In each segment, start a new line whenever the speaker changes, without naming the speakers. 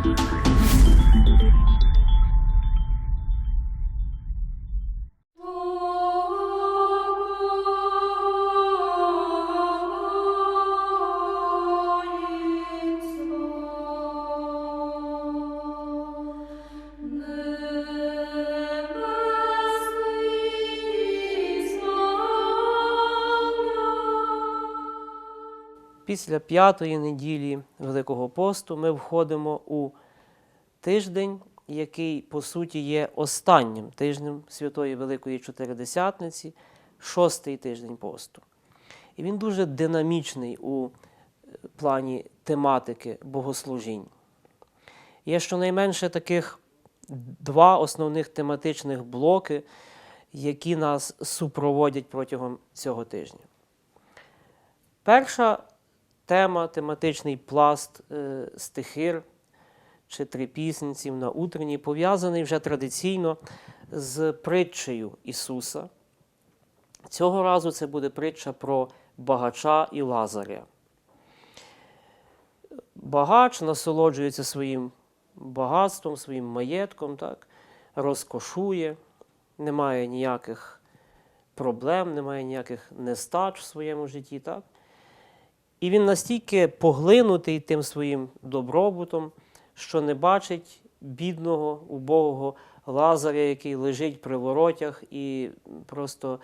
Thank you. Після п'ятої неділі Великого посту ми входимо у тиждень, який по суті є останнім тижнем Святої Великої Чотиридесятниці, шостий тиждень посту. І він дуже динамічний у е, плані тематики богослужінь. Є щонайменше таких два основних тематичних блоки, які нас супроводять протягом цього тижня. Перша тема, тематичний пласт е, стихир чи трипісниців на утренній пов'язаний вже традиційно з притчею Ісуса. Цього разу це буде притча про багача і Лазаря. Багач насолоджується своїм багатством, своїм маєтком, так? розкошує, немає ніяких проблем, немає ніяких нестач в своєму житті. Так? І він настільки поглинутий тим своїм добробутом, що не бачить бідного, убогого Лазаря, який лежить при воротях і просто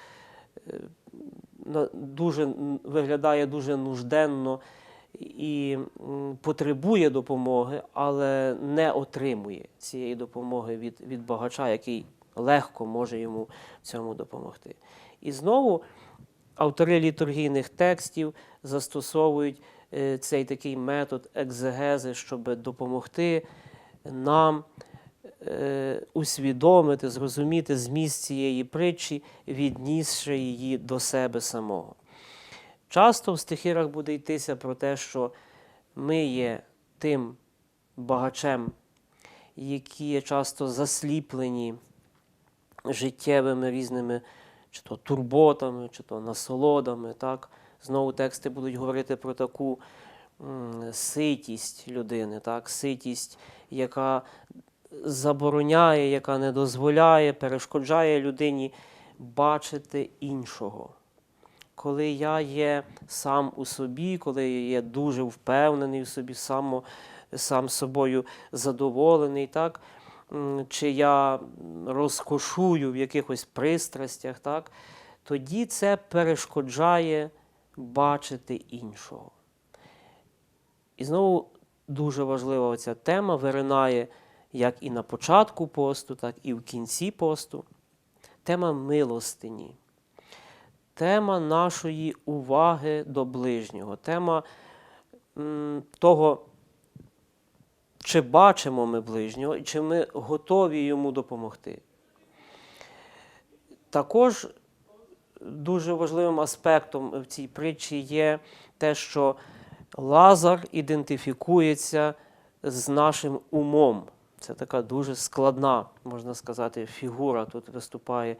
е, дуже, виглядає дуже нужденно і потребує допомоги, але не отримує цієї допомоги від, від багача, який легко може йому цьому допомогти. І знову автори літургійних текстів застосовують е, цей такий метод екзегези, щоб допомогти нам е, усвідомити, зрозуміти зміст цієї притчі, віднісши її до себе самого. Часто в стихирах буде йтися про те, що ми є тим багачем, які є часто засліплені життєвими різними чи то турботами, чи то насолодами. Так? Знову тексти будуть говорити про таку ситість людини, так? ситість, яка забороняє, яка не дозволяє, перешкоджає людині бачити іншого. Коли я є сам у собі, коли я є дуже впевнений в собі, само, сам собою задоволений, так? Чи я розкошую в якихось пристрастях, так? тоді це перешкоджає бачити іншого. І знову дуже важлива оця тема виринає як і на початку посту, так і в кінці посту. Тема милостині, тема нашої уваги до ближнього, тема того, чи бачимо ми ближнього, і чи ми готові йому допомогти. Також дуже важливим аспектом в цій притчі є те, що Лазар ідентифікується з нашим умом. Це така дуже складна, можна сказати, фігура тут виступає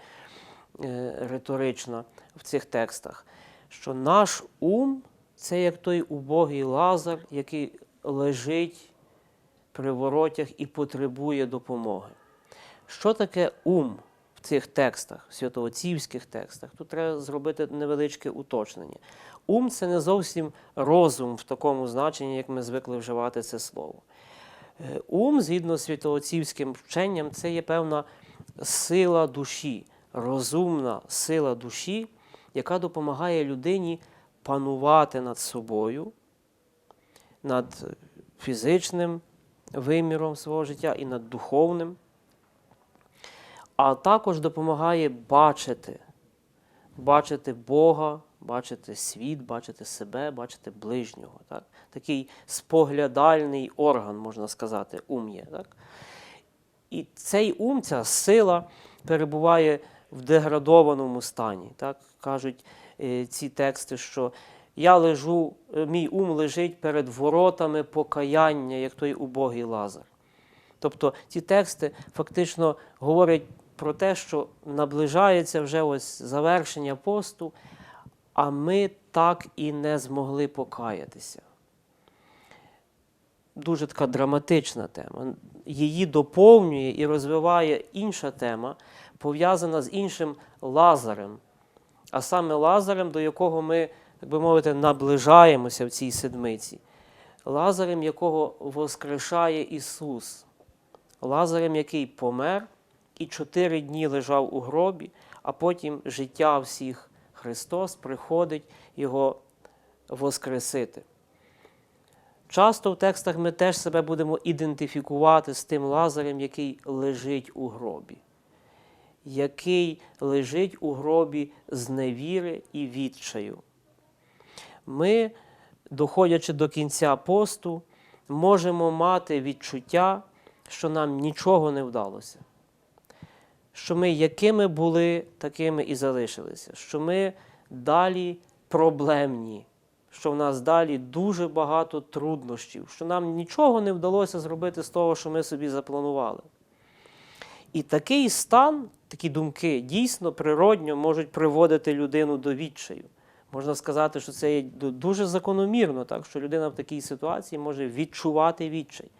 е, риторична в цих текстах. Що наш ум це як той убогий Лазар, який лежить при воротях і потребує допомоги. Що таке ум в цих текстах, святоотцівських текстах? Тут треба зробити невеличке уточнення. Ум це не зовсім розум в такому значенні, як ми звикли вживати це слово. Е, Ум, згідно з святоотцівським вченням, це є певна сила душі, розумна сила душі, яка допомагає людині панувати над собою, над фізичним виміром свого життя і над духовним, а також допомагає бачити, бачити Бога, бачити світ, бачити себе, бачити ближнього. Так? Такий споглядальний орган, можна сказати, ум є. Так? І цей ум, ця сила перебуває в деградованому стані. Так? Кажуть е, ці тексти, що я лежу, е, мій ум лежить перед воротами покаяння, як той убогий Лазар. Тобто ці тексти фактично говорять про те, що наближається вже ось завершення посту, а ми так і не змогли покаятися. дуже така драматична тема. Її доповнює і розвиває інша тема, пов'язана з іншим Лазарем, а саме Лазарем, до якого ми, так би мовити, наближаємося в цій седмиці. Лазарем, якого воскрешає Ісус. Лазарем, який помер і чотири дні лежав у гробі, а потім життя всіх Христос приходить Його воскресити. Часто в текстах ми теж себе будемо ідентифікувати з тим Лазарем, який лежить у гробі, який лежить у гробі з невіри і відчаю. Ми, доходячи до кінця посту, можемо мати відчуття, що нам нічого не вдалося. Що ми якими були, такими і залишилися, що ми далі проблемні, що в нас далі дуже багато труднощів, що нам нічого не вдалося зробити з того, що ми собі запланували. І такий стан, такі думки дійсно природньо можуть приводити людину до відчаю. Можна сказати, що це є дуже закономірно, так, що людина в такій ситуації може відчувати відчай.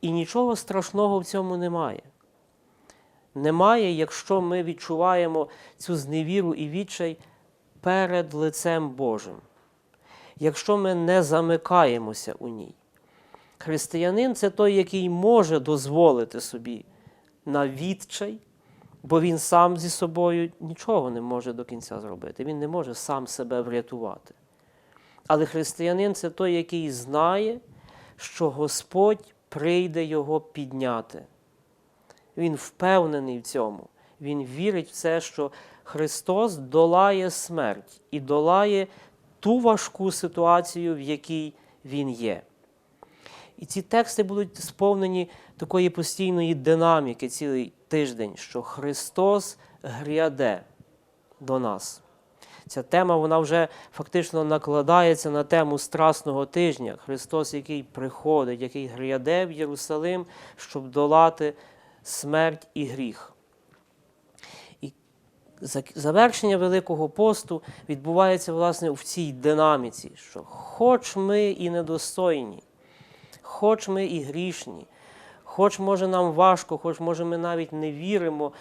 І нічого страшного в цьому немає. Немає, якщо ми відчуваємо цю зневіру і відчай перед лицем Божим, якщо ми не замикаємося у ній. Християнин це той, який може дозволити собі на відчай, бо він сам зі собою нічого не може до кінця зробити. Він не може сам себе врятувати. Але християнин це той, який знає, що Господь прийде його підняти. Він впевнений в цьому. Він вірить в це, що Христос долає смерть і долає ту важку ситуацію, в якій Він є. І ці тексти будуть сповнені такої постійної динаміки цілий тиждень, що Христос гряде до нас. Ця тема вона вже фактично накладається на тему Страсного тижня. Христос, який приходить, який гряде в Єрусалим, щоб долати смерть і гріх. І завершення Великого посту відбувається власне в цій динаміці, що хоч ми і недостойні, хоч ми і грішні, хоч може нам важко, хоч може ми навіть не віримо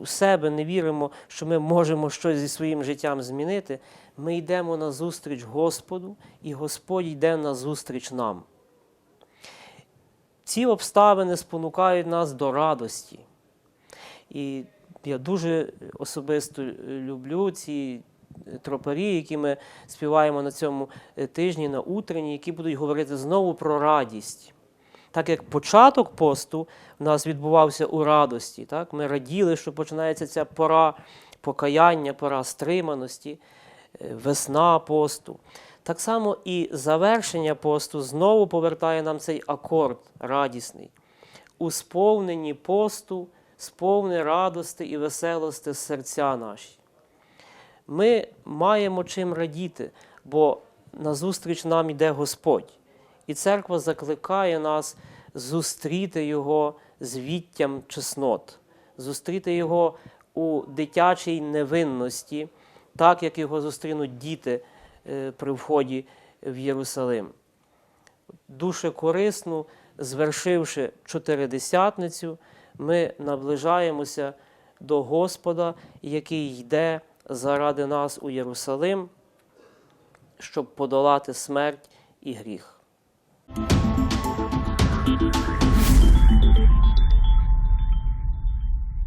у себе, не віримо, що ми можемо щось зі своїм життям змінити, ми йдемо на зустріч Господу, і Господь йде на зустріч нам. Ці обставини спонукають нас до радості. І я дуже особисто люблю ці тропарі, які ми співаємо на цьому тижні, на утренні, які будуть говорити знову про радість. Так як початок посту в нас відбувався у радості, так? ми раділи, що починається ця пора покаяння, пора стриманості, весна посту. Так само і завершення посту знову повертає нам цей акорд радісний. У сповненні посту, сповни радости і веселости серця наші. Ми маємо чим радіти, бо назустріч нам іде Господь. І церква закликає нас зустріти Його з віттям чеснот, зустріти Його у дитячій невинності, так як його зустрінуть діти при вході в Єрусалим. Дуже корисну, звершивши чотиридесятницю, ми наближаємося до Господа, який йде заради нас у Єрусалим, щоб подолати смерть і гріх. Thank you.